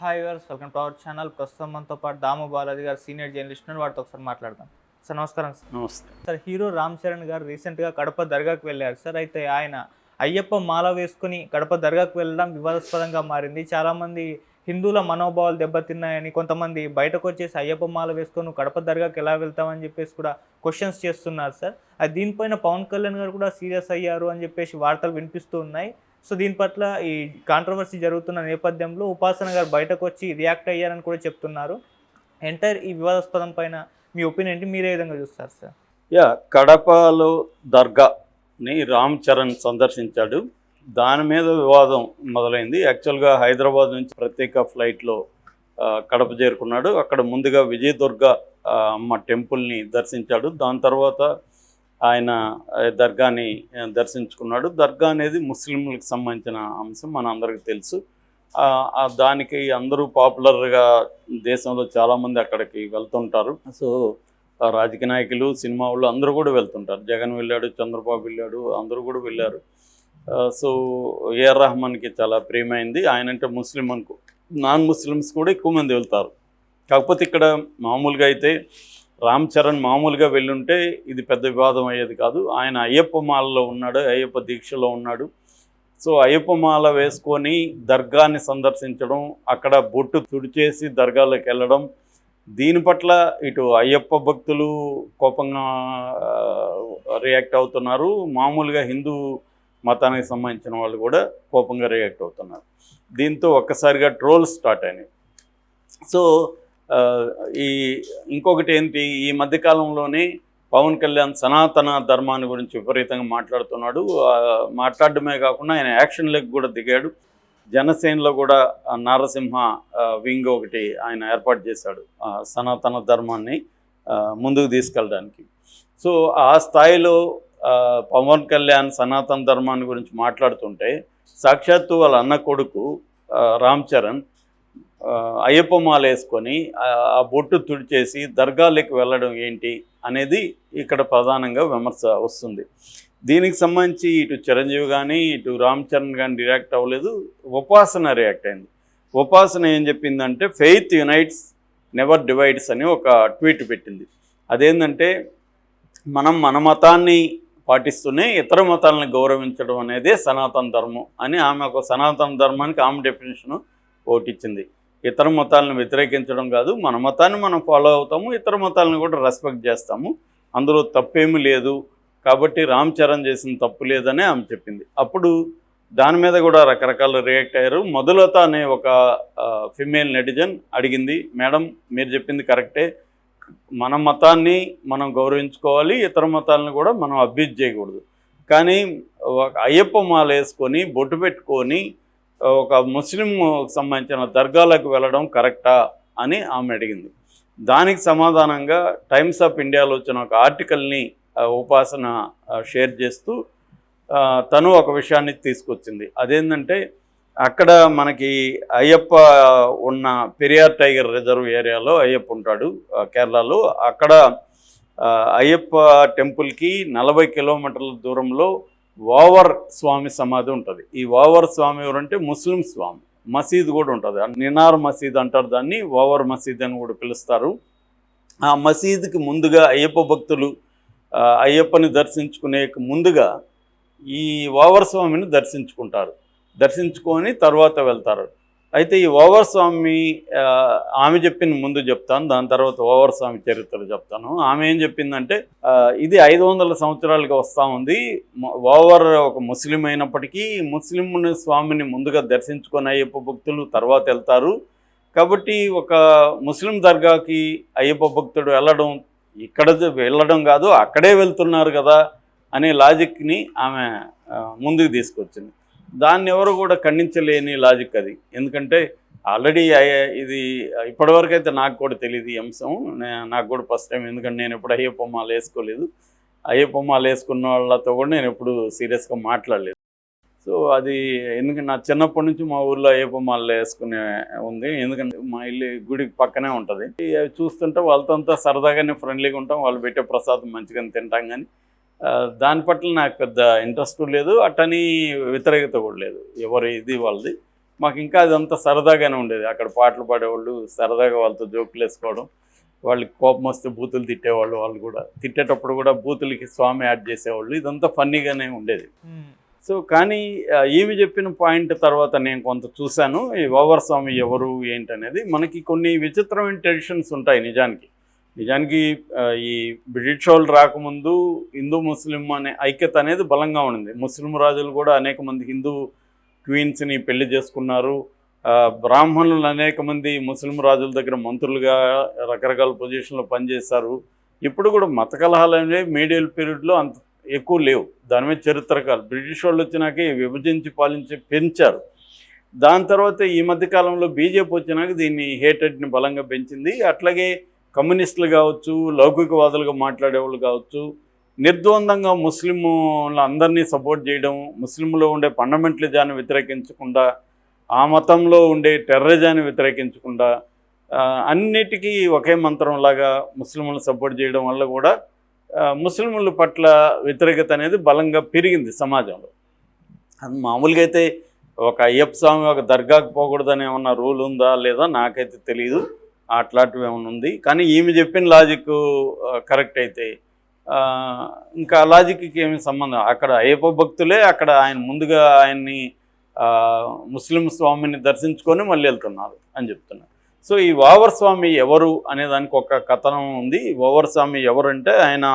Hi గారు welcome to our channel ప్రస్తుతం మనతో పాటు దాము బాలాజీ గారు సీనియర్ జర్నలిస్ట్ ఉన్నారు. వాటితో ఒకసారి మాట్లాడదాం. సార్ నమస్కారం సార్. నమస్తే. సార్ హీరో రామ్ చరణ్ గారు రీసెంట్గా కడప దర్గాకు వెళ్ళారు. సార్ అయితే ఆయన అయ్యప్ప మాల వేసుకుని కడప దర్గాకు వెళ్ళడం వివాదాస్పదంగా మారింది. చాలామంది హిందువుల మనోభావాలు దెబ్బతిన్నాయని కొంతమంది బయటకు వచ్చేసి అయ్యప్ప మాల వేసుకొని కడప దర్గాకి ఎలా వెళ్తామని చెప్పేసి కూడా క్వశ్చన్స్ చేస్తున్నారు సార్. అది దీనిపైన పవన్ కళ్యాణ్ గారు కూడా సీరియస్ అయ్యారు అని చెప్పేసి వార్తలు వినిపిస్తూ ఉన్నాయి. సో దీని పట్ల ఈ కాంట్రవర్సీ జరుగుతున్న నేపథ్యంలో ఉపాసన గారు బయటకు వచ్చి రియాక్ట్ అయ్యారని కూడా చెప్తున్నారు. ఎంటైర్ ఈ వివాదాస్పదం పైన మీ ఒపీనియన్ ఏంటి? మీరే విధంగా చూస్తారు సార్ యా కడపలో దర్గాని రామ్ చరణ్ సందర్శించాడు. దాని మీద వివాదం మొదలైంది. యాక్చువల్గా హైదరాబాద్ నుంచి ప్రత్యేక ఫ్లైట్లో కడప చేరుకున్నాడు. అక్కడ ముందుగా విజయదుర్గ అమ్మ టెంపుల్ని దర్శించాడు. దాని తర్వాత ఆయన దర్గాని దర్శించుకున్నాడు. దర్గా అనేది ముస్లింలకు సంబంధించిన అంశం మన అందరికీ తెలుసు దానికి అందరూ పాపులర్గా దేశంలో చాలామంది అక్కడికి వెళ్తుంటారు. సో ఆ రాజకీయ నాయకులు సినిమా వాళ్ళు అందరూ కూడా వెళ్తుంటారు. జగన్ వెళ్ళాడు చంద్రబాబు వెళ్ళాడు అందరూ కూడా వెళ్ళారు. సో ఏఆర్ రహమాన్కి చాలా ప్రియమైంది ఆయన అంటే ముస్లిం అనుకో నాన్ ముస్లిమ్స్ కూడా ఎక్కువ మంది వెళ్తారు. కాకపోతే ఇక్కడ మామూలుగా అయితే రామ్ చరణ్ మామూలుగా వెళ్ళుంటే ఇది పెద్ద వివాదం అయ్యేది కాదు. ఆయన అయ్యప్ప మాలలో ఉన్నాడు అయ్యప్ప దీక్షలో ఉన్నాడు. సో అయ్యప్ప మాల వేసుకొని దర్గాని సందర్శించడం అక్కడ బొట్టు తుడిచేసి దర్గాలోకి వెళ్ళడం దీని పట్ల ఇటు అయ్యప్ప భక్తులు కోపంగా రియాక్ట్ అవుతున్నారు. మామూలుగా హిందూ మతానికి సంబంధించిన వాళ్ళు కూడా కోపంగా రియాక్ట్ అవుతున్నారు. దీంతో ఒక్కసారిగా ట్రోల్స్ స్టార్ట్ అయినాయి. సో ఈ ఇంకొకటి ఏంటి? ఈ మధ్యకాలంలోనే పవన్ కళ్యాణ్ సనాతన ధర్మాన్ని గురించి విపరీతంగా మాట్లాడుతున్నాడు. మాట్లాడడమే కాకుండా ఆయన యాక్షన్లకు కూడా దిగాడు. జనసేనలో కూడా నారసింహ నరసింహ వింగ్ ఒకటి ఆయన ఏర్పాటు చేశాడు సనాతన ధర్మాన్ని ముందుకు తీసుకెళ్ళడానికి. సో ఆ స్థాయిలో పవన్ కళ్యాణ్ సనాతన ధర్మాన్ని గురించి మాట్లాడుతుంటే సాక్షాత్తు వాళ్ళ అన్న కొడుకు రామ్ చరణ్ అయ్యప్ప మాల వేసుకొని ఆ బొట్టు తుడిచేసి దర్గాలకు వెళ్ళడం ఏంటి అనేది ఇక్కడ ప్రధానంగా విమర్శ వస్తుంది. దీనికి సంబంధించి ఇటు చిరంజీవి కానీ ఇటు రామ్ చరణ్ కానీ రియాక్ట్ అవ్వలేదు. ఉపాసన రియాక్ట్ అయింది. ఉపాసన ఏం చెప్పిందంటే ఫెయిత్ యునైట్స్ నెవర్ డివైడ్స్ అని ఒక ట్వీట్ పెట్టింది. అదేంటంటే మనం మన మతాన్ని పాటిస్తూనే ఇతర మతాలను గౌరవించడం అనేదే సనాతన ధర్మం అని ఆమె ఒక సనాతన ధర్మానికి ఆమె డెఫినేషను ఓటిచ్చింది. ఇతర మతాలను వ్యతిరేకించడం కాదు మన మతాన్ని మనం ఫాలో అవుతాము ఇతర మతాలను కూడా రెస్పెక్ట్ చేస్తాము. అందులో తప్పేమీ లేదు. కాబట్టి రామ్ చరణ్ చేసిన తప్పు లేదని ఆమె చెప్పింది. అప్పుడు దాని మీద కూడా రకరకాల రియాక్ట్ అయ్యారు. మొదలత అనే ఒక ఫిమేల్ నెటిజన్ అడిగింది మేడం మీరు చెప్పింది కరెక్టే మన మతాన్ని మనం గౌరవించుకోవాలి ఇతర మతాలను కూడా మనం అభ్యూజ్ చేయకూడదు. కానీ ఒక అయ్యప్ప మాల వేసుకొని బొట్టు పెట్టుకొని ఒక ముస్లిం సంబంధించిన దర్గాలకు వెళ్ళడం కరెక్టా అని ఆమె అడిగింది. దానికి సమాధానంగా టైమ్స్ ఆఫ్ ఇండియాలో వచ్చిన ఒక ఆర్టికల్ని ఉపాసన షేర్ చేస్తూ తను ఒక విషయాన్ని తీసుకొచ్చింది. అదేంటంటే అక్కడ మనకి అయ్యప్ప ఉన్న పెరియార్ టైగర్ రిజర్వ్ ఏరియాలో అయ్యప్ప ఉంటాడు కేరళలో. అక్కడ అయ్యప్ప టెంపుల్కి నలభై కిలోమీటర్ల దూరంలో ఓవర్ స్వామి సమాధి ఉంటుంది. ఈ ఓవర్ స్వామి ఎవరంటే ముస్లిం స్వామి. మసీద్ కూడా ఉంటుంది. నినార్ మసీద్ అంటారు దాన్ని. ఓవర్ మసీద్ అని కూడా పిలుస్తారు. ఆ మసీద్కి ముందుగా అయ్యప్ప భక్తులు అయ్యప్పని దర్శించుకునే ముందుగా ఈ ఓవర్ స్వామిని దర్శించుకుంటారు. దర్శించుకొని తర్వాత వెళ్తారు. అయితే ఈ ఓవర్ స్వామి ఆమె చెప్పిన ముందు చెప్తాను దాని తర్వాత ఓవర్ స్వామి చరిత్ర చెప్తాను. ఆమె ఏం చెప్పిందంటే ఇది ఐదు వందల సంవత్సరాలకి వస్తూ ఉంది. ఓవర్ ఒక ముస్లిం అయినప్పటికీ ముస్లిం స్వామిని ముందుగా దర్శించుకొని అయ్యప్ప భక్తులు తర్వాత వెళ్తారు. కాబట్టి ఒక ముస్లిం దర్గాకి అయ్యప్ప భక్తుడు వెళ్ళడం ఇక్కడ వెళ్ళడం కాదు అక్కడే వెళ్తున్నారు కదా అనే లాజిక్ని ఆమె ముందుకు తీసుకొచ్చింది. దాన్ని ఎవరు కూడా ఖండించలేని లాజిక్ అది. ఎందుకంటే ఆల్రెడీ ఇది ఇప్పటివరకు అయితే నాకు కూడా తెలియదు ఈ అంశం. నాకు కూడా ఫస్ట్ టైం ఎందుకంటే నేను ఎప్పుడు అయ్యప్ప మాలు వేసుకోలేదు. అయ్యప్ప మాలు వేసుకున్న వాళ్ళతో కూడా నేను ఎప్పుడు సీరియస్గా మాట్లాడలేదు. సో అది ఎందుకంటే నా చిన్నప్పటి నుంచి మా ఊర్లో అయ్యప్ప మాలు వేసుకునే ఉంది. ఎందుకంటే మా ఇల్లు గుడి పక్కనే ఉంటుంది. అవి చూస్తుంటే వాళ్ళతో అంతా సరదాగానే ఫ్రెండ్లీగా ఉంటాం. వాళ్ళు పెట్టే ప్రసాదం మంచిగానే తింటాం కానీ దాని పట్ల నాకు పెద్ద ఇంట్రెస్ట్ లేదు. అట్టని వ్యతిరేకత కూడా లేదు. ఎవరి ఇది వాళ్ళది. మాకు ఇంకా అదంతా సరదాగానే ఉండేది. అక్కడ పాటలు పాడేవాళ్ళు సరదాగా వాళ్ళతో జోకులు వేసుకోవడం వాళ్ళకి కోపం వస్తే బూతులు తిట్టేవాళ్ళు వాళ్ళు కూడా. తిట్టేటప్పుడు కూడా బూతులకి స్వామి యాడ్ చేసేవాళ్ళు. ఇదంతా ఫన్నీగానే ఉండేది. సో కానీ ఈమె చెప్పిన పాయింట్ తర్వాత నేను కొంత చూశాను. ఈ ఓవర్ స్వామి ఎవరు ఏంటనేది. మనకి కొన్ని విచిత్రమైన ట్రెడిషన్స్ ఉంటాయి నిజానికి. నిజానికి ఈ బ్రిటిష్ వాళ్ళు రాకముందు హిందూ ముస్లిం అనే ఐక్యత అనేది బలంగా ఉండింది. ముస్లిం రాజులు కూడా అనేక మంది హిందూ క్వీన్స్ని పెళ్ళి చేసుకున్నారు. బ్రాహ్మణులు అనేక మంది ముస్లిం రాజుల దగ్గర మంత్రులుగా రకరకాల పొజిషన్లో పనిచేశారు. ఇప్పుడు కూడా మత కలహాలు అనేవి మీడియల్ పీరియడ్లో అంత ఎక్కువ లేవు. దాని మీద చరిత్రకాలు బ్రిటిష్ వాళ్ళు వచ్చినాక విభజించి పాలించి పెంచారు. దాని తర్వాత ఈ మధ్యకాలంలో బీజేపీ వచ్చినాక దీన్ని హేటెడ్ని బలంగా పెంచింది. అట్లాగే కమ్యూనిస్టులు కావచ్చు లౌకికవాదులుగా మాట్లాడేవాళ్ళు కావచ్చు నిర్ద్వందంగా ముస్లింల అందరినీ సపోర్ట్ చేయడం ముస్లింలో ఉండే ఫండమెంటలిజాన్ని వ్యతిరేకించకుండా ఆ మతంలో ఉండే టెర్రరిజాన్ని వ్యతిరేకించకుండా అన్నిటికీ ఒకే మంత్రంలాగా ముస్లింలను సపోర్ట్ చేయడం వల్ల కూడా ముస్లింల పట్ల వ్యతిరేకత అనేది బలంగా పెరిగింది సమాజంలో. అది మామూలుగా అయితే ఒక అయ్యప్ప స్వామి ఒక దర్గాకు పోకూడదని ఏమన్నా రూల్ ఉందా లేదా నాకైతే తెలియదు అట్లాంటివి ఏమైనా ఉంది? కానీ ఈమె చెప్పిన లాజిక్ కరెక్ట్ అయితే ఇంకా లాజిక్కి ఏమి సంబంధం? అక్కడ అయ్యప్ప భక్తులే అక్కడ ఆయన ముందుగా ఆయన్ని ముస్లిం స్వామిని దర్శించుకొని మళ్ళీ వెళ్తున్నారు అని చెప్తున్నారు సో ఈ వావర్ స్వామి ఎవరు అనే దానికి ఒక కథనం ఉంది. వావర్ స్వామి ఎవరంటే ఆయన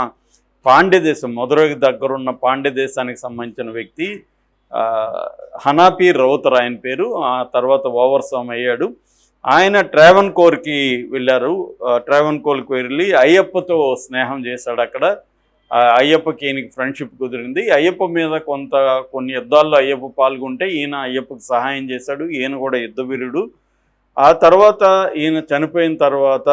పాండ్య దేశం మధురైకి దగ్గరున్న పాండ్య దేశానికి సంబంధించిన వ్యక్తి హనాపీ హనాపి రౌతర్ ఆయన పేరు. ఆ తర్వాత వావర్ స్వామి అయ్యాడు. ఆయన ట్రావెన్ కోర్కి వెళ్ళారు. ట్రావెన్ కోర్కి వెళ్ళి అయ్యప్పతో స్నేహం చేశాడు అక్కడ. అయ్యప్పకి ఈయనకి ఫ్రెండ్షిప్ కుదిరింది. అయ్యప్ప మీద కొంత కొన్ని యుద్ధాల్లో అయ్యప్ప పాల్గొంటే ఈయన అయ్యప్పకు సహాయం చేశాడు. ఈయన కూడా యుద్ధవీరుడు ఆ తర్వాత ఈయన చనిపోయిన తర్వాత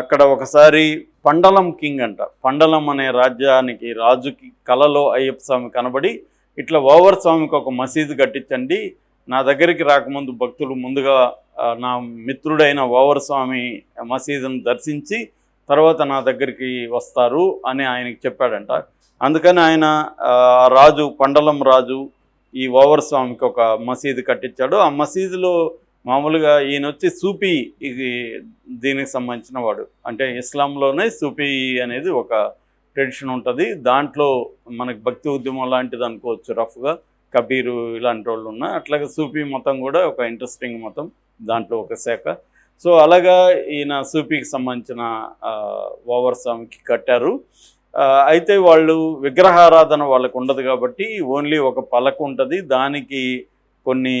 అక్కడ ఒకసారి పండలం కింగ్ అంట. పండలం అనే రాజ్యానికి రాజుకి కలలో అయ్యప్ప స్వామి కనబడి ఇట్లా ఓవర్ స్వామికి ఒక మసీదు కట్టించండి నా దగ్గరికి రాకముందు భక్తులు ముందుగా నా మిత్రుడైన ఓవర్ స్వామి మసీదును దర్శించి తర్వాత నా దగ్గరికి వస్తారు అని ఆయనకి చెప్పాడంట. అందుకని ఆయన రాజు పండలం రాజు ఈ ఓవర్ స్వామికి ఒక మసీదు కట్టించాడు. ఆ మసీదులో మామూలుగా ఈయన వచ్చి సూఫీ ఇది దీనికి సంబంధించిన వాడు. అంటే ఇస్లాంలోనే సూఫీ అనేది ఒక ట్రెడిషన్ ఉంటుంది. దాంట్లో మనకి భక్తి ఉద్యమం లాంటిది అనుకోవచ్చు రఫ్గా. కబీరు ఇలాంటి వాళ్ళు ఉన్న అట్లాగే సూఫీ మతం కూడా ఒక ఇంట్రెస్టింగ్ మతం దాంట్లో ఒక శాఖ. సో అలాగా ఈయన సూఫీకి సంబంధించిన ఓవర్ స్వామికి కట్టారు. అయితే వాళ్ళు విగ్రహారాధన వాళ్ళకు ఉండదు కాబట్టి ఓన్లీ ఒక పలక ఉంటుంది. దానికి కొన్ని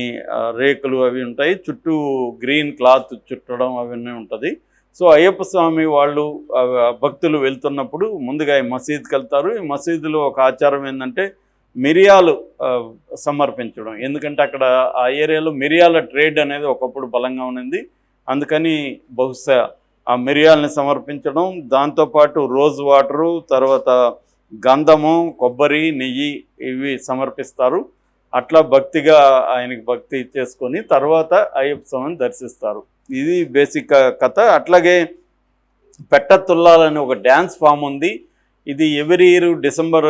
రేకులు అవి ఉంటాయి. చుట్టూ గ్రీన్ క్లాత్ చుట్టడం అవన్నీ ఉంటుంది. సో అయ్యప్ప స్వామి వాళ్ళు భక్తులు వెళ్తున్నప్పుడు ముందుగా ఈ మసీద్కి వెళ్తారు. ఈ మసీదులో ఒక ఆచారం ఏంటంటే మిరియాలు సమర్పించడం. ఎందుకంటే అక్కడ ఆ ఏరియాలో మిరియాల ట్రేడ్ అనేది ఒకప్పుడు బలంగా ఉన్నది. అందుకని బహుశా ఆ మిరియాలని సమర్పించడం దాంతోపాటు రోజ్ వాటరు తర్వాత గంధము కొబ్బరి నెయ్యి ఇవి సమర్పిస్తారు. అట్లా భక్తిగా ఆయనకి భక్తి చేసుకొని తర్వాత అయ్యప్ప స్వామిని దర్శిస్తారు. ఇది బేసిక్ కథ. అట్లాగే పెట్టతుల్లాలని ఒక డ్యాన్స్ ఫామ్ ఉంది. ఇది ఎవరి ఇయర్ డిసెంబర్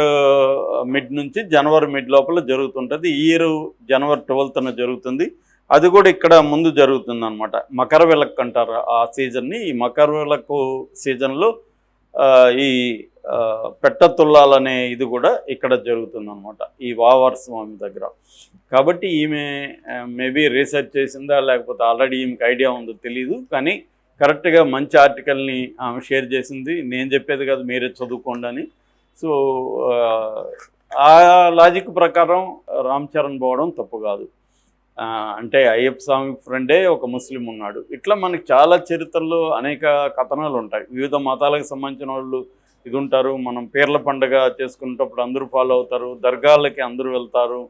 మిడ్ నుంచి జనవరి మిడ్ లోపల జరుగుతుంటుంది. ఈ ఇయర్ జనవరి ట్వెల్త్న జరుగుతుంది. అది కూడా ఇక్కడ ముందు జరుగుతుంది అనమాట మకర విలక్ అంటారు ఆ సీజన్ని ఈ మకర విలక్కు సీజన్లో ఈ పెట్టతుల్లాలనే ఇది కూడా ఇక్కడ జరుగుతుంది అనమాట ఈ వావర్ స్వామి దగ్గర. కాబట్టి ఈమె మేబీ రీసెర్చ్ చేసిందా లేకపోతే ఆల్రెడీ ఈమెకి ఐడియా ఉందో తెలియదు కానీ కరెక్ట్గా మంచి ఆర్టికల్ని ఆమె షేర్ చేసింది. నేను చెప్పేది కాదు మీరే చదువుకోండి అని. సో ఆ, లాజిక్ ప్రకారం రామ్ చరణ్ పోవడం తప్పు కాదు. అంటే అయ్యప్ప స్వామి ఫ్రెండే ఒక ముస్లిం ఉన్నాడు. ఇట్లా మనకి చాలా చరిత్రలో అనేక కథనాలు ఉంటాయి. వివిధ మతాలకు సంబంధించిన వాళ్ళు ఇది ఉంటారు మనం పేర్ల పండగ చేసుకునేటప్పుడు అందరూ ఫాలో అవుతారు. దర్గాలకి అందరూ వెళ్తారు.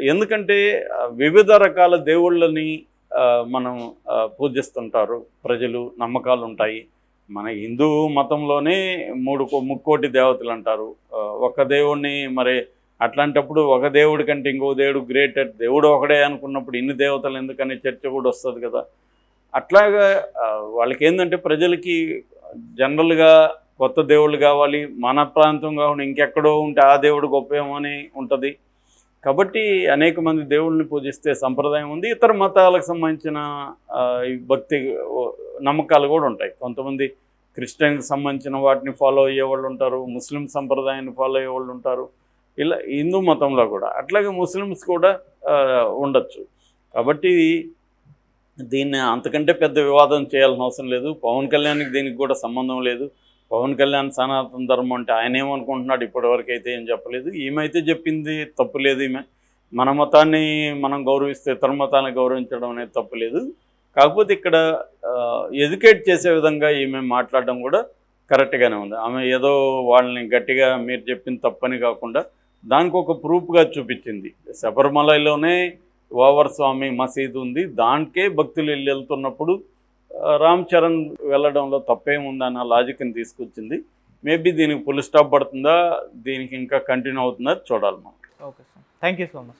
ఎందుకంటే వివిధ రకాల దేవుళ్ళని మనం పూజిస్తుంటారు. ప్రజలు నమ్మకాలు ఉంటాయి మన హిందూ మతంలోనే మూడు కో- ముక్కోటి దేవతలు అంటారు ఒక దేవుణ్ణి మరి అట్లాంటప్పుడు ఒక దేవుడి కంటే ఇంకో దేవుడు గ్రేటెడ్ దేవుడు ఒకడే అనుకున్నప్పుడు ఇన్ని దేవతలు ఎందుకని చర్చ కూడా వస్తుంది కదా. అట్లాగా వాళ్ళకి ఏంటంటే ప్రజలకి జనరల్గా కొత్త దేవుళ్ళు కావాలి. మన ప్రాంతం కావాలి ఇంకెక్కడో ఉంటే ఆ దేవుడు గొప్పేమో అని ఉంటుంది. కాబట్టి అనేక మంది దేవుళ్ళని పూజిస్తే సంప్రదాయం ఉంది. ఇతర మతాలకు సంబంధించిన భక్తి నమ్మకాలు కూడా ఉంటాయి. కొంతమంది క్రిస్టియన్కి సంబంధించిన వాటిని ఫాలో అయ్యే వాళ్ళు ఉంటారు. ముస్లిం సంప్రదాయాన్ని ఫాలో అయ్యే వాళ్ళు ఉంటారు. ఇలా హిందూ మతంలో కూడా. అట్లాగే ముస్లిమ్స్ కూడా ఉండొచ్చు. కాబట్టి దీన్ని అంతకంటే పెద్ద వివాదం చేయాల్సిన అవసరం లేదు. పవన్ కళ్యాణ్కి దీనికి కూడా సంబంధం లేదు. పవన్ కళ్యాణ్ సనాతన ధర్మం అంటే ఆయన ఏమనుకుంటున్నాడు ఇప్పటివరకు అయితే ఏం చెప్పలేదు. ఈమెయితే చెప్పింది తప్పు లేదు ఈమె. మన మతాన్ని మనం గౌరవిస్తే ఇతర మతాన్ని గౌరవించడం అనేది తప్పు లేదు. కాకపోతే ఇక్కడ ఎడ్యుకేట్ చేసే విధంగా ఈమె మాట్లాడడం కూడా కరెక్ట్గానే ఉంది. ఆమె ఏదో వాళ్ళని గట్టిగా మీరు చెప్పిన తప్పని కాకుండా దానికి ఒక ప్రూఫ్గా చూపించింది. శబరిమలలోనే ఓవర్ స్వామి మసీదు ఉంది. దానికే భక్తులు వెళ్ళి వెళ్తున్నప్పుడు రామ్ చరణ్ వెళ్ళడంలో తప్పేముందన్న లాజిక్ని తీసుకొచ్చింది. మేబీ దీనికి ఫుల్ స్టాప్ పడుతుందా? దీనికి ఇంకా కంటిన్యూ అవుతుందా? చూడాలి మనం. Okay sir thank you so much